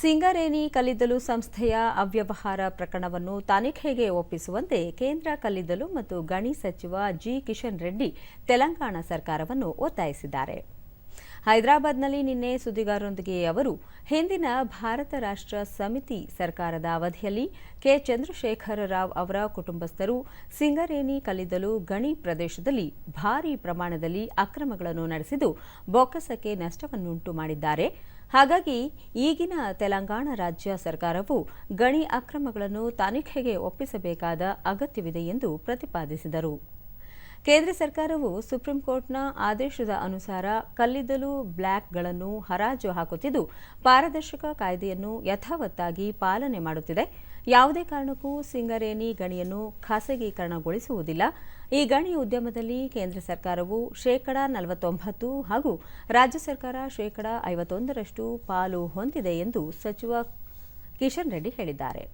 ಸಿಂಗರೇಣಿ ಕಲ್ಲಿದ್ದಲು ಸಂಸ್ಥೆಯ ಅವ್ಯವಹಾರ ಪ್ರಕರಣವನ್ನು ತನಿಖೆಗೆ ಒಪ್ಪಿಸುವಂತೆ ಕೇಂದ್ರ ಕಲ್ಲಿದ್ದಲು ಮತ್ತು ಗಣಿ ಸಚಿವ ಜಿ ಕಿಶನ್ ರೆಡ್ಡಿ ತೆಲಂಗಾಣ ಸರ್ಕಾರವನ್ನು ಒತ್ತಾಯಿಸಿದ್ದಾರೆ. ಹೈದರಾಬಾದ್ನಲ್ಲಿ ನಿನ್ನೆ ಸುದ್ದಿಗಾರರೊಂದಿಗೆ ಅವರು, ಹಿಂದಿನ ಭಾರತ ರಾಷ್ಟ್ರ ಸಮಿತಿ ಸರ್ಕಾರದ ಅವಧಿಯಲ್ಲಿ ಕೆ. ಚಂದ್ರಶೇಖರ ರಾವ್ ಅವರ ಕುಟುಂಬಸ್ಥರು ಸಿಂಗರೇಣಿ ಕಲ್ಲಿದ್ದಲು ಗಣಿ ಪ್ರದೇಶದಲ್ಲಿ ಭಾರೀ ಪ್ರಮಾಣದಲ್ಲಿ ಅಕ್ರಮಗಳನ್ನು ನಡೆಸಿದ್ದು, ಬೊಕ್ಕಸಕ್ಕೆ ನಷ್ಟವನ್ನುಂಟು ಮಾಡಿದ್ದಾರೆ. ಹಾಗಾಗಿ ಈಗಿನ ತೆಲಂಗಾಣ ರಾಜ್ಯ ಸರ್ಕಾರವು ಗಣಿ ಅಕ್ರಮಗಳನ್ನು ತನಿಖೆಗೆ ಒಪ್ಪಿಸಬೇಕಾದ ಅಗತ್ಯವಿದೆ ಎಂದು ಪ್ರತಿಪಾದಿಸಿದರು. ಕೇಂದ್ರ ಸರ್ಕಾರವು ಸುಪ್ರೀಂ ಕೋರ್ಟ್ನ ಆದೇಶದ ಅನುಸಾರ ಕಲ್ಲಿದ್ದಲು ಬ್ಲಾಕ್ಗಳನ್ನು ಹರಾಜು ಹಾಕುತ್ತಿದ್ದು, ಪಾರದರ್ಶಕ ಕಾಯ್ದೆಯನ್ನು ಯಥಾವತ್ತಾಗಿ ಪಾಲನೆ ಮಾಡುತ್ತಿದೆ. ಯಾವುದೇ ಕಾರಣಕ್ಕೂ ಸಿಂಗರೇಣಿ ಗಣಿಯನ್ನು ಖಾಸಗೀಕರಣಗೊಳಿಸುವುದಿಲ್ಲ. ಈ ಗಣಿ ಉದ್ಯಮದಲ್ಲಿ ಕೇಂದ್ರ ಸರ್ಕಾರವು ಶೇಕಡಾ ನಲವತ್ತೊಂಬತ್ತು ಹಾಗೂ ರಾಜ್ಯ ಸರ್ಕಾರ ಶೇಕಡಾ ಐವತ್ತೊಂದರಷ್ಟು ಪಾಲು ಹೊಂದಿದೆ ಎಂದು ಸಚಿವ ಕಿಶನ್ ರೆಡ್ಡಿ ಹೇಳಿದ್ದಾರೆ.